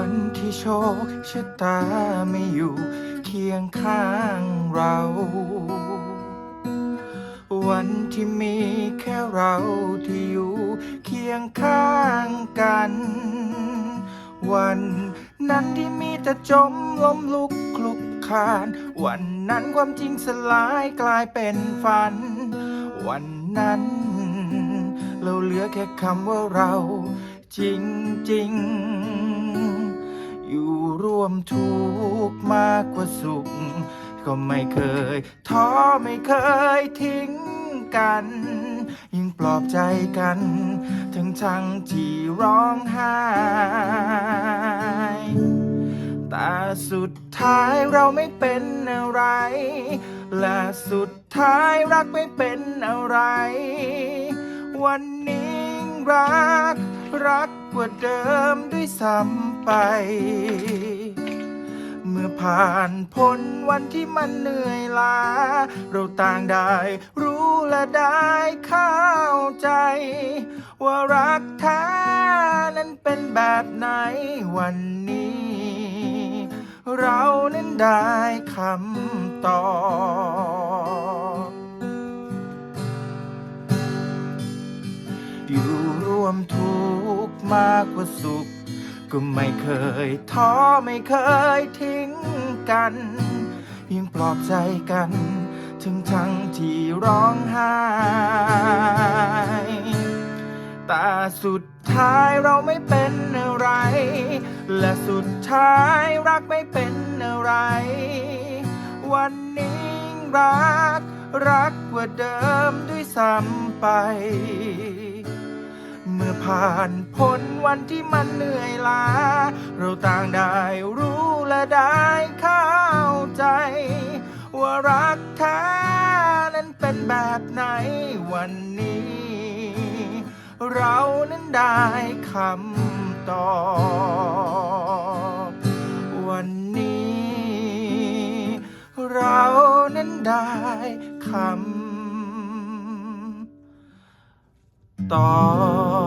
ันที่โชคชะตาไม่อยู่เคียงข้างเรา วันที่มีแค่เราที่อยู่เคียงข้างกัน วันนั้นที่มีแต่จมล้มลุกคลุกคลาน วันนั้นความจริงสลายกลายเป็นฝัน วันนั้น เราเหลือแค่คำว่าเราจริงจริง วมทุกข์มากกว่าสุข ก็ไม่เคยท้อไม่เคยทิ้งกัน ยิ่งปลอบใจกัน ทั้งทั้งที่ร้องไห้แต่สุดท้ายเราไม่เป็นอะไร และสุดท้ายรักไม่เป็นอะไร วันนี้รัก รักกว่าเดิมด้วยซ้ำไป เมื่อผ่านพ้นวันที่มันเหนื่อยล้า เราต่างได้รู้และได้เข้าใจ ว่ารักแท้นั้นเป็นแบบไหนวันนี้ เรานั้นได้คำตอบอยู่ร่วมทุกข์มากกว่าสุข ก็ไม่เคยท้อไม่เคยทิ้งกันยังปลอบใจกัน ถึงทั้งที่ร้องไห้แต่สุดท้ายเราไม่เป็นอะไร และสุดท้ายรักไม่เป็นอะไร วันนี้รัก รักกว่าเดิมด้วยซ้ำไป เมื่อผ่านพ้นวันที่มันเหนื่อยล้า เราต่างได้รู้และได้เข้าใจ ว่ารักแท้นั้นเป็นแบบไหนวันนี้ เรานั้นได้คำตอบ วันนี้ เรานั้นได้คำตอบ